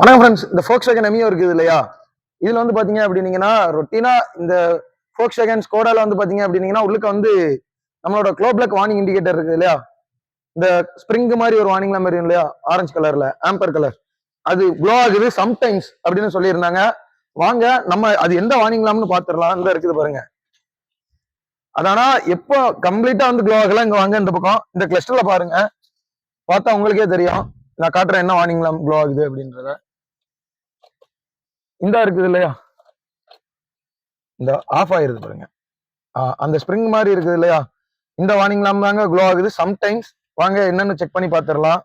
வணக்கம் ஃப்ரெண்ட்ஸ் இந்த ஃபோக்ஸ் வேகன் எமியோ இருக்குது இல்லையா? இதுல வந்து பாத்தீங்க அப்படின்னீங்கன்னா ரொட்டீனா இந்த ஃபோக்ஸ் வேகன் ஸ்கோடால வந்து பாத்தீங்க அப்படின்னீங்கன்னா உள்ளுக்க வந்து நம்மளோட க்ளோப்ளக் வார்னிங் இண்டிகேட்டர் இருக்குது இல்லையா? இந்த ஸ்ப்ரிங் மாதிரி ஒரு வார்னிங்லாம் மாதிரி இல்லையா? ஆரஞ்சு கலர்ல ஆம்பர் கலர் அது க்ளோ ஆகுது சம்டைம்ஸ் அப்படின்னு சொல்லியிருந்தாங்க. வாங்க நம்ம அது எந்த வார்னிங்லாம்னு பாத்துடலாம். இந்த இருக்குது பாருங்க. அதானா எப்போ கம்ப்ளீட்டா வந்து க்ளோ ஆகல இங்க வாங்க இந்த பக்கம். இந்த கிளஸ்டர்ல பாருங்க. பார்த்தா உங்களுக்கே தெரியும். நான் காட்டுறேன் என்ன வார்னிங்லாம் க்ளோ ஆகுது அப்படின்றத. இந்த இருக்குது இல்லையா? இந்த ஆஃப் ஆயிருது பாருங்க. ஆ, அந்த ஸ்ப்ரிங் மாதிரி இருக்குது இல்லையா? இந்த வார்னிங் தாங்க க்ளோ ஆகுது. சம்டைம்ஸ் வாங்க என்னன்னு செக் பண்ணி பார்த்துடலாம்.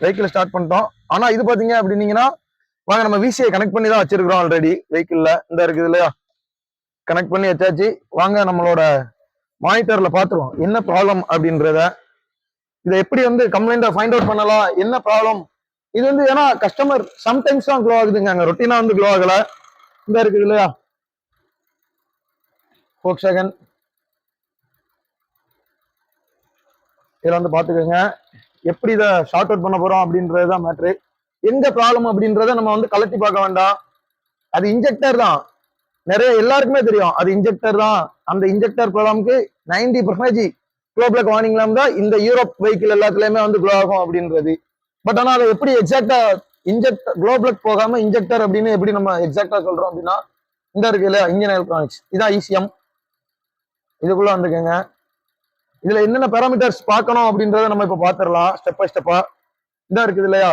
வெஹிக்கிள் ஸ்டார்ட் பண்ணிட்டோம். ஆனா இது பாத்தீங்க அப்படின்னீங்கன்னா வாங்க நம்ம விசிஐ கனெக்ட் பண்ணி தான் வச்சிருக்கிறோம் ஆல்ரெடி வெஹிக்கிள்ல இந்த இருக்குது இல்லையா? கனெக்ட் பண்ணி வச்சாச்சு. வாங்க நம்மளோட மானிட்டர்ல பாத்துருவோம் என்ன ப்ராப்ளம் அப்படின்றத. இதை எப்படி வந்து கம்ப்ளைண்ட்டை ஃபைண்ட் அவுட் பண்ணலாம்? என்ன ப்ராப்ளம் இது வந்து ஏன்னா கஸ்டமர் சம்டைம்ஸ் தான் க்ளோ ஆகுதுங்க. அங்கே ரொட்டீனா வந்து க்ளோ ஆகல. இந்த இருக்குது இல்லையா? ஃபோக் செகண்ட் இதில் வந்து பார்த்துக்கோங்க. எப்படி இதை ஷார்ட் அவுட் பண்ண போகிறோம் அப்படின்றது தான் மேட்ரு எந்த ப்ராப்ளம் அப்படின்றத நம்ம வந்து கலட்டி பார்க்க வேண்டாம். அது இன்ஜெக்டர் தான். நிறைய எல்லாருக்குமே தெரியும். அது இன்ஜெக்டர் தான். அந்த இன்ஜெக்டர் ப்ராப்ளம்க்கு நைன்டி பர்சன்டேஜ் குளோபிளக் வார்னிங்லாம் தான் இந்த யூரோப் வெஹிக்கிள் எல்லாத்துலேயுமே வந்து க்ளோ ஆகும் அப்படின்றது. பட் ஆனால் அதை எப்படி எக்ஸாக்டா இன்ஜெக்ட் குளோபிளக் போகாம இன்ஜெக்டர் அப்படின்னு எப்படி நம்ம எக்ஸாக்டா சொல்றோம் அப்படின்னா இந்த இருக்கு இல்லையா இந்தியன் எலக்ட்ரானிக்ஸ் இதான் ஈசிஎம் இதுக்குள்ள வந்துக்கோங்க இதுல என்னென்ன பேராமீட்டர்ஸ் பார்க்கணும் அப்படின்றத நம்ம இப்ப பாத்துரலாம் ஸ்டெப் பை ஸ்டெப்பா இதா இருக்குது இல்லையா?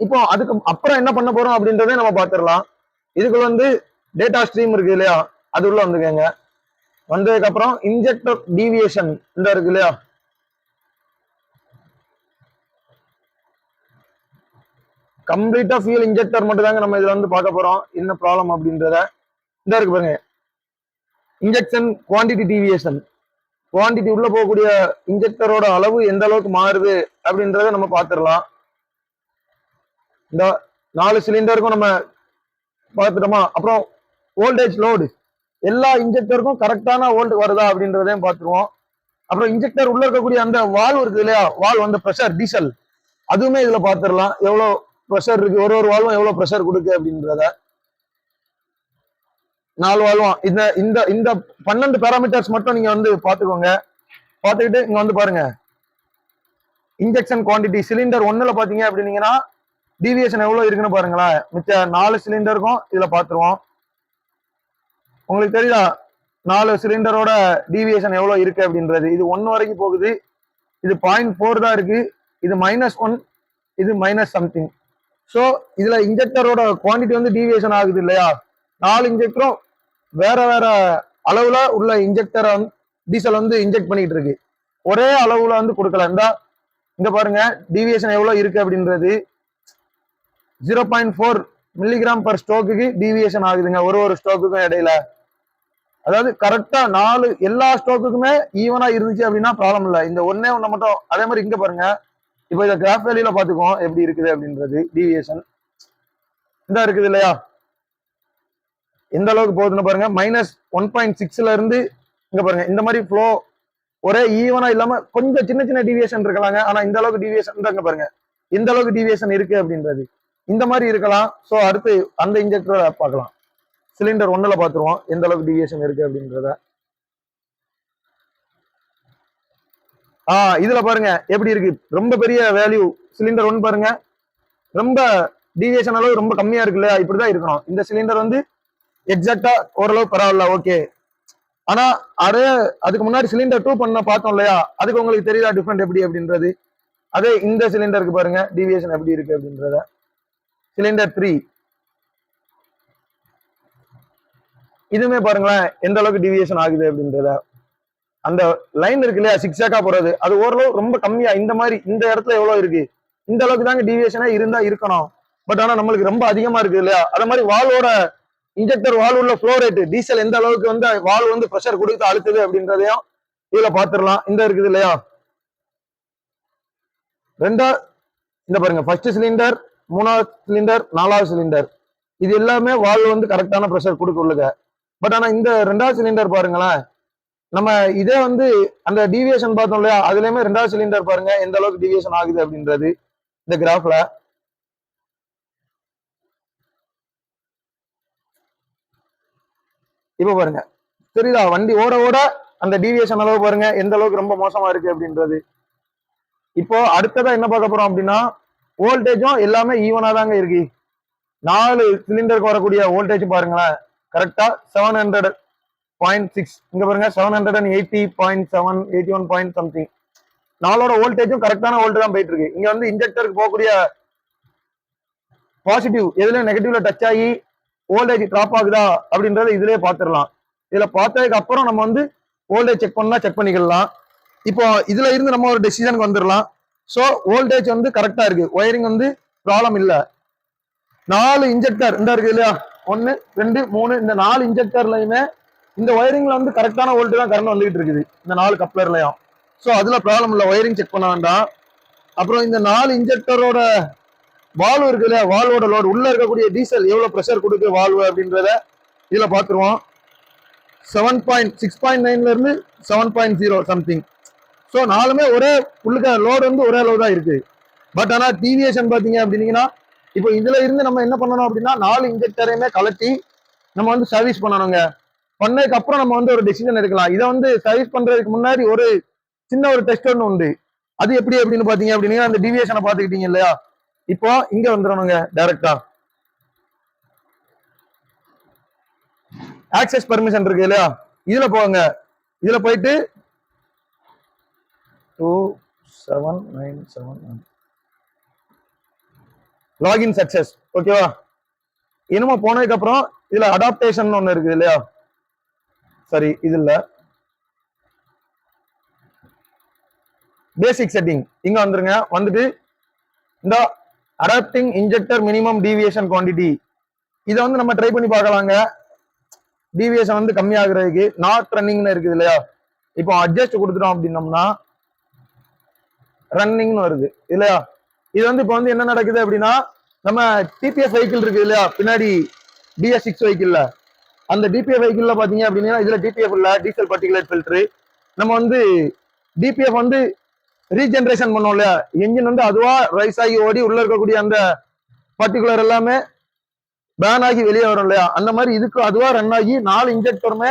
இப்போ அதுக்கு அப்புறம் என்ன பண்ண போறோம் அப்படின்றதே நம்ம பாத்துரலாம் இதுக்குள்ள வந்து டேட்டா ஸ்ட்ரீம் இருக்கு இல்லையா அது உள்ள வந்துக்கோங்க வந்ததுக்கு அப்புறம் இன்ஜெக்டர் டீவியேஷன் இந்த இருக்கு இல்லையா? கம்ப்ளீட்டா ஃபியூல் இன்ஜெக்டர் மட்டும் தாங்க நம்ம இதுல வந்து பார்க்க போறோம். என்ன ப்ராப்ளம் அப்படின்றத. இந்த இருக்கு பாருங்க. இன்ஜெக்ஷன் குவாண்டிட்டி டிவியேஷன் குவான்டிட்டி உள்ள போகக்கூடிய இன்ஜெக்டரோட அளவு எந்த அளவுக்கு மாறுது அப்படின்றத நம்ம பார்த்துடலாம். இந்த நாலு சிலிண்டருக்கும் நம்ம பார்த்துட்டோமா? அப்புறம் வோல்டேஜ் லோடு எல்லா இன்ஜெக்டருக்கும் கரெக்டான வோல்ட் வருதா அப்படின்றதையும் பார்த்துருவோம். அப்புறம் இன்ஜெக்டர் உள்ள இருக்கக்கூடிய அந்த வால் இருக்குது இல்லையா? வால் வந்து ப்ரெஷர் டீசல் அதுவுமே இதுல பார்த்துடலாம். எவ்வளோ ப்ரெஷர் இருக்கு. ஒரு ஒரு வாழ்வும் எவ்வளோ ப்ரெஷர் கொடுக்கு அப்படின்றத நாலு வாழ்வும் இந்த இந்த இந்த பன்னெண்டு பேராமீட்டர்ஸ் மட்டும் நீங்க வந்து பாத்துக்கோங்க பார்த்துக்கிட்டு இங்க வந்து பாருங்க. இன்ஜெக்ஷன் குவாண்டிட்டி சிலிண்டர் ஒன்னுல பாத்தீங்க அப்படின்னீங்கன்னா டிவியேஷன் எவ்வளவு இருக்குன்னு பாருங்களேன். மிச்ச நாலு சிலிண்டருக்கும் இதுல பாத்துருவோம் உங்களுக்கு தெரியுதா? நாலு சிலிண்டரோட டிவியேஷன் எவ்வளவு இருக்கு அப்படின்றது. இது ஒன்னு வரைக்கும் போகுது. இது பாயிண்ட் ஃபோர் தான் இருக்கு. இது மைனஸ் ஒன் இது மைனஸ் சம்திங் ஸோ இதுல இன்ஜெக்டரோட குவான்டிட்டி வந்து டீவியேஷன் ஆகுது இல்லையா? நாலு இன்ஜெக்டரும் வேற வேற அளவுல உள்ள இன்ஜெக்டரை வந்து டீசல் வந்து இன்ஜெக்ட் பண்ணிட்டு இருக்கு. ஒரே அளவுல வந்து கொடுக்கல. இந்த இங்க பாருங்க டீவியேஷன் எவ்வளவு இருக்கு அப்படின்றது. Zero point four milligram per ஸ்டோக்குக்கு deviation ஆகுதுங்க ஒரு ஒரு ஸ்டோக்குக்கும் இடையில. அதாவது கரெக்டா நாலு எல்லா ஸ்டோக்குக்குமே ஈவனா இருந்துச்சு அப்படின்னா ப்ராப்ளம் இல்லை. இந்த ஒன்னே ஒண்ணு மட்டும் அதே மாதிரி இங்க பாருங்க இப்போ இதை கிராஃப் வேலையில பாத்துக்குவோம் எப்படி இருக்குது அப்படின்றது டீவியேஷன் இந்த இருக்குது இல்லையா? எந்த அளவுக்கு போகுதுன்னு பாருங்க. மைனஸ் ஒன் பாயிண்ட் சிக்ஸ்ல இருந்து இங்க பாருங்க இந்த மாதிரி ஃப்ளோ ஒரே ஈவனா இல்லாம கொஞ்சம் சின்ன சின்ன டிவியேஷன் இருக்கலாங்க ஆனா இந்த அளவுக்கு டிவியேஷன் தாங்க பாருங்க. எந்த அளவுக்கு டிவியேஷன் இருக்கு அப்படின்றது. இந்த மாதிரி இருக்கலாம். ஸோ அடுத்து அந்த இன்ஜெக்டரை பார்க்கலாம். சிலிண்டர் ஒன்னுல பார்த்துருவோம். எந்த அளவுக்கு டிவியேஷன் இருக்கு அப்படின்றத. ஆ இதுல பாருங்க எப்படி இருக்கு? ரொம்ப பெரிய வேல்யூ சிலிண்டர் ஒன்று பாருங்க. ரொம்ப டிவியேஷன் அளவு ரொம்ப கம்மியா இருக்குல்ல இப்படிதான் இருக்கணும். இந்த சிலிண்டர் வந்து எக்ஸாக்டா ஓரளவு பரவாயில்ல ஓகே ஆனா அதே அதுக்கு முன்னாடி சிலிண்டர் டூ பண்ண பார்த்தோம் இல்லையா? அதுக்கு உங்களுக்கு தெரியுதா டிஃப்ரெண்ட் எப்படி அப்படின்றது? அதே இந்த சிலிண்டருக்கு பாருங்க டிவியேஷன் எப்படி இருக்கு அப்படின்றத. சிலிண்டர் த்ரீ இதுவுமே பாருங்களேன் எந்த அளவுக்கு டிவியேஷன் ஆகுது அப்படின்றத. அந்த லைன் இருக்கு இல்லையா? சிக்ஸாக்கா போறது. அது ஓரளவு ரொம்ப கம்மியா. இந்த மாதிரி இந்த இடத்துல எவ்வளவு இருக்கு? இந்த அளவுக்கு தாங்க டிவியேஷனா இருந்தா இருக்கணும். பட் ஆனா நம்மளுக்கு ரொம்ப அதிகமா இருக்கு இல்லையா? அதே மாதிரி வால்வோட இன்ஜெக்டர் வால் உள்ள ஃப்ளோ ரேட் டீசல் எந்த அளவுக்கு வந்து வால் வந்து ப்ரெஷர் கொடுத்து அழுத்துது அப்படின்றதையும் இதுல பாத்துரலாம் இந்த இருக்குது இல்லையா? ரெண்டா இந்த பாருங்க. ஃபர்ஸ்ட் சிலிண்டர் மூணாவது சிலிண்டர் நாலாவது சிலிண்டர் இது எல்லாமே வால் வந்து கரெக்டான ப்ரெஷர் கொடுக்க உள்ளுங்க பட் ஆனா இந்த ரெண்டாவது சிலிண்டர் பாருங்களேன். நம்ம இதே வந்து அந்த டீவியேஷன் பார்த்தோம் இல்லையா? அதுலயுமே ரெண்டாவது சிலிண்டர் பாருங்க. எந்த அளவுக்கு டீவியேஷன் ஆகுது அப்படின்றது இந்த கிராஃப்ல இப்ப பாருங்க. தெரியுதா? வண்டி ஓட ஓட அந்த டீவியேஷன் அளவு பாருங்க. எந்த அளவுக்கு ரொம்ப மோசமா இருக்கு அப்படின்றது. இப்போ அடுத்ததா என்ன பார்க்க போறோம் அப்படின்னா வோல்டேஜும் எல்லாமே ஈவனா தாங்க இருக்கு. நாலு சிலிண்டருக்கு வரக்கூடிய வோல்டேஜ் பாருங்களேன். கரெக்டா செவன் ஹண்ட்ரட் பாயிண்ட் சிக்ஸ் இங்க பாருங்க seven hundred and eighty point seven eighty one point something நாலோட வோல்டேஜும் கரெக்டான வோல்ட் தான் போயிட்டு இருக்கு இங்க வந்து இன்ஜெக்டருக்கு போகக்கூடிய பாசிட்டிவ் எதுல நெகட்டிவ்ல டச் ஆகி வோல்டேஜ் டிராப் ஆகுதா அப்படின்றத இதுலயே பாத்துரலாம் இதுல பார்த்ததுக்கு அப்புறம் நம்ம வந்து வோல்டேஜ் செக் பண்ணா செக் பண்ணிக்கலாம். இப்போ இதுல இருந்து நம்ம ஒரு டெசிஷனுக்கு வந்துடலாம். ஸோ வோல்டேஜ் வந்து கரெக்டா இருக்கு. ஒயரிங் வந்து ப்ராப்ளம் இல்லை. நாலு இன்ஜெக்டர் இந்த இருக்கு இல்லையா? ஒன்னு ரெண்டு மூணு இந்த நாலு இன்ஜெக்டர்லயுமே இந்த ஒயரிங்ல வந்து கரெக்டான வோல்ட் தான் கரண்ட் வந்துகிட்டு இருக்குது. இந்த நாலு கப்ளர்லயும் ஸோ அதுல ப்ராப்ளம் இல்லை. ஒயரிங் செக் பண்ண வேண்டாம். அப்புறம் இந்த நாலு இன்ஜெக்டரோட வால்வ் இருக்கு இல்லையா? வால்வோட லோடு உள்ள இருக்கக்கூடிய டீசல் எவ்வளவு ப்ரெஷர் கொடுக்கு வால்வு அப்படின்றத இதுல பாத்துருவோம் செவன் பாயிண்ட் சிக்ஸ் பாயிண்ட் நைன்ல இருந்து seven point zero something so நாலுமே ஒரே உள்ளுக்க லோடு வந்து ஒரே அளவு தான் இருக்கு. பட் ஆனா டிவியேஷன் பாத்தீங்க அப்படின்னீங்கன்னா இப்போ இதுல இருந்து நம்ம என்ன பண்ணணும் அப்படின்னா நாலு இன்ஜெக்டரையுமே கலட்டி நம்ம வந்து சர்வீஸ் பண்ணணுங்க. பண்ணதுக்கு அப்புறம் நம்ம வந்து ஒரு டெசிஷன் எடுக்கலாம். இதை வந்து சர்வீஸ் பண்றதுக்கு முன்னாடி ஒரு சின்ன ஒரு டெஸ்ட் ஒன்று உண்டு. அது எப்படி அப்படின்னு பாத்தீங்க அப்படின்னா அந்த டிவியேஷனை பாத்துக்கிட்டீங்க இல்லையா? இப்போ இங்க வந்துடணுங்க டைரக்டா ஆக்சஸ் பர்மிஷன் இருக்கு இல்லையா? இதுல போங்க. இதுல போயிட்டு two seven nine seven login success ஓகேவா என்னமோ போனதுக்கு அப்புறம் இதுல அடாப்டேஷன் ஒண்ணு இருக்குது இல்லையா? சரி இது இல்ல. பேசிக் செட்டிங் இங்க வந்துருங்க. வந்துட்டு இந்த adapting injector minimum deviation quantity இதை வந்து நம்ம ட்ரை பண்ணி பார்க்கலாங்க. டீவியேஷன் வந்து கம்மியாகிறதுக்கு நாட் ரன்னிங்னு இருக்குது இல்லையா? இப்போ அட்ஜஸ்ட் கொடுத்துட்டோம் அப்படின்னோம்னா ரன்னிங்னு வருது இல்லையா? இது வந்து இப்போ வந்து என்ன நடக்குது அப்படின்னா நம்ம டிபிஎஃப் வெஹிக்கிள் இருக்கு இல்லையா? பின்னாடி டிஎஸ் சிக்ஸ் வெஹிக்கிள்ல அந்த டிபிஎஃப் வெஹிக்கிளில் பாத்தீங்க அப்படின்னா இதுல டிபிஎஃப் இல்ல டீசல் பர்டிகுலர் ஃபில்டர் நம்ம வந்து டிபிஎஃப் வந்து ரீஜென்ரேஷன் பண்ணோம் இல்லையா? என்ஜின் வந்து அதுவா ரைஸ் ஆகி ஓடி உள்ள இருக்கக்கூடிய அந்த பர்டிகுலர் எல்லாமே பேன் ஆகி வெளியே வரும் இல்லையா? அந்த மாதிரி இதுக்கு அதுவா ரன் ஆகி நாலு இன்ஜெக்டருமே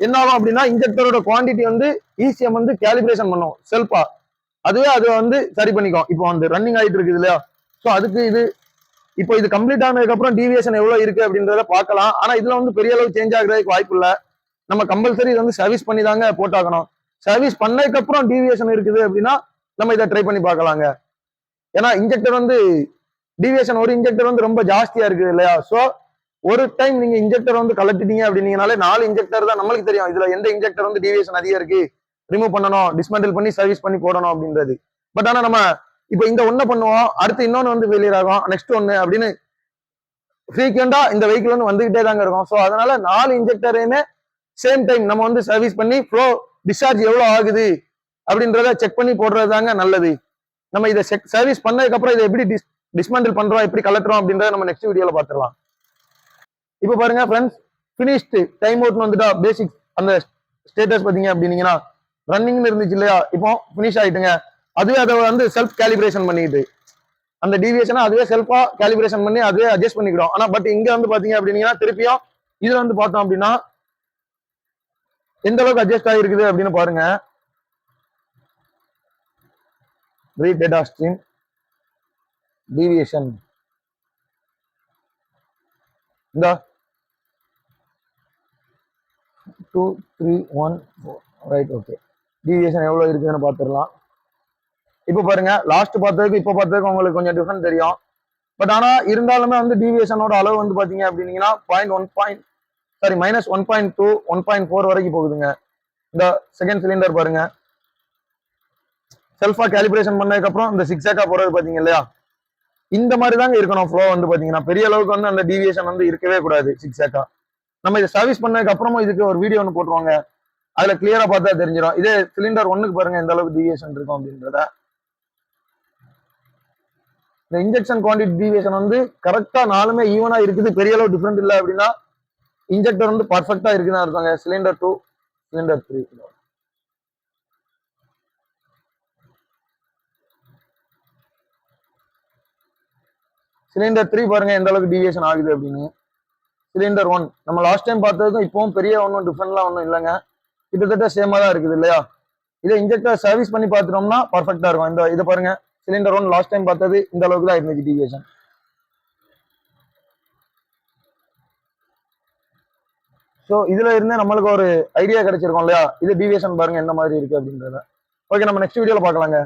என்ன ஆகும் அப்படின்னா இன்ஜெக்டரோட குவாண்டிட்டி வந்து ஈஸியம் வந்து கேலிபிரேஷன் பண்ணும் செல்ஃபா அதுவே அது வந்து சரி பண்ணிக்கும். இப்போ வந்து ரன்னிங் ஆகிட்டு இருக்குது இல்லையா? ஸோ அதுக்கு இது இப்போ இது கம்ப்ளீட் ஆனதுக்கு அப்புறம் டிவியேஷன் எவ்வளவு இருக்கு அப்படின்றத பார்க்கலாம். ஆனா இதுல வந்து பெரிய அளவு சேஞ்ச் ஆகுறதுக்கு வாய்ப்பு இல்ல. நம்ம கம்பல்சரி இது வந்து சர்வீஸ் பண்ணி தாங்க போட்டாகணும். சர்வீஸ் பண்ணதுக்கு அப்புறம் டிவியேஷன் இருக்குது அப்படின்னா நம்ம இதை ட்ரை பண்ணி பார்க்கலாங்க. ஏன்னா இன்ஜெக்டர் வந்து டிவியேஷன் ஒரு இன்ஜெக்டர் வந்து ரொம்ப ஜாஸ்தியா இருக்குது இல்லையா? ஸோ ஒரு டைம் நீங்க இன்ஜெக்டர் வந்து கலட்டிட்டீங்க அப்படின்னீங்கனாலே நாலு இன்ஜெக்டர் தான் நம்மளுக்கு தெரியும். இதுல எந்த இன்ஜெக்டர் வந்து டிவியேஷன் அதிகம் இருக்கு? ரிமூவ் பண்ணணும் டிஸ்மெண்டில் பண்ணி சர்வீஸ் பண்ணி போடணும் அப்படின்றது. பட் ஆனா நம்ம இப்போ இந்த ஒண்ணு பண்ணுவோம் அடுத்து இன்னொன்னு வந்து ஃபெயிலியர் ஆகும் நெக்ஸ்ட் ஒன்று அப்படின்னு ஃப்ரீக்வெண்டா இந்த வெஹிக்கிள் வந்து வந்துகிட்டே தாங்க இருக்கும். ஸோ அதனால நாலு இன்ஜெக்டரையுமே சேம் டைம் நம்ம வந்து சர்வீஸ் பண்ணி ஃப்ளோ டிஸ்சார்ஜ் எவ்வளவு ஆகுது அப்படின்றத செக் பண்ணி போடுறது தாங்க நல்லது. நம்ம இதை செக் சர்வீஸ் பண்ணதுக்கு அப்புறம் இதை எப்படி டிஸ் டிஸ்மெண்டில் பண்றோம் எப்படி கலட்டுறோம் அப்படின்றத நம்ம நெக்ஸ்ட் வீடியோல பார்த்துடலாம். இப்போ பாருங்க ஃப்ரெண்ட்ஸ் ஃபினிஷ்டு டைம் அவுட்னு வந்துட்டா பேசிக் அந்த ஸ்டேட்டஸ் பார்த்தீங்க அப்படின்னீங்கன்னா ரன்னிங்னு இருந்துச்சு இல்லையா? இப்போ ஃபினிஷ் ஆயிட்டுங்க. அதுவே அதை வந்து செல்ஃப் கேலிபிரேஷன் பண்ணிட்டு அந்த டிவியேஷனை அதுவே செல்ஃபா கேலிபிரேஷன் பண்ணி அதுவே அட்ஜஸ்ட் பண்ணிக்கிறோம் ஆனா பட் இங்க வந்து பாத்தீங்க அப்படின்னா திருப்பியும் இதுல வந்து பார்த்தோம் அப்படின்னா எந்த அளவுக்கு அட்ஜஸ்ட் ஆகிருக்குது அப்படின்னு பாருங்க. ரீட் டேட்டா ஸ்ட்ரீம் டீவியேஷன் இந்த. Two three one four right okay deviation எவ்வளோ இருக்குதுன்னு பார்த்துடலாம். இப்போ பாருங்க லாஸ்ட் பார்த்ததுக்கு இப்போ பார்த்ததுக்கு உங்களுக்கு கொஞ்சம் டிஃப்ரெண்ட் தெரியும். பட் ஆனா இருந்தாலுமே வந்து டிவியேஷனோட அளவு வந்து பாத்தீங்க அப்படின்னீங்கன்னா point one point sorry minus one point two one point four வரைக்கும் போகுதுங்க. இந்த செகண்ட் சிலிண்டர் பாருங்க. செல்ஃபா கேலிபிரேஷன் பண்ணதுக்கு அப்புறம் இந்த சிக்ஸாக்கா போறது பாத்தீங்க இல்லையா? இந்த மாதிரி தாங்க இருக்கணும் ஃப்ளோ வந்து பாத்தீங்கன்னா. பெரிய அளவுக்கு வந்து அந்த டிவியேஷன் வந்து இருக்கவே கூடாது சிக்ஸாக்கா நம்ம இதை சர்வீஸ் பண்ணதுக்கு அப்புறமும் இதுக்கு ஒரு வீடியோ ஒன்று போட்டுருவாங்க. அதுல கிளியரா பார்த்தா தெரிஞ்சிடும் இதே சிலிண்டர் ஒன்னுக்கு பாருங்க எந்த அளவுக்கு டிவியேஷன் இருக்கும் அப்படின்றத. இந்த இன்ஜெக்ஷன் குவான்டிட்டி டீவியேஷன் வந்து கரெக்டாக நாலுமே ஈவனாக இருக்குது. பெரிய அளவு டிஃப்ரெண்ட் இல்லை அப்படின்னா இன்ஜெக்டர் வந்து பர்ஃபெக்டாக இருக்குன்னு அர்த்தங்க cylinder two cylinder three cylinder three பாருங்க எந்த அளவுக்கு டீவியேஷன் ஆகுது அப்படின்னு. சிலிண்டர் ஒன் நம்ம லாஸ்ட் டைம் பார்த்ததும் இப்பவும் பெரிய ஒன்றும் டிஃப்ரெண்ட்லாம் ஒன்றும் இல்லைங்க. கிட்டத்தட்ட சேமாக தான் இருக்குது இல்லையா? இதை இன்ஜெக்டர் சர்வீஸ் பண்ணி பார்த்துட்டோம்னா பர்ஃபெக்டாக இருக்கும். இந்த இதை பாருங்க. சிலிண்டர் ஒன் லாஸ்ட் டைம் பார்த்தது இந்த அளவுக்கு தான் இருந்துச்சு டிவியேஷன் ஸோ இதுல இருந்து நம்மளுக்கு ஒரு ஐடியா கிடைச்சிருக்கும் இல்லையா? இது டிவியேஷன் பாருங்க எந்த மாதிரி இருக்கு அப்படின்றத. ஓகே நம்ம நெக்ஸ்ட் வீடியோல பார்க்கலாங்க.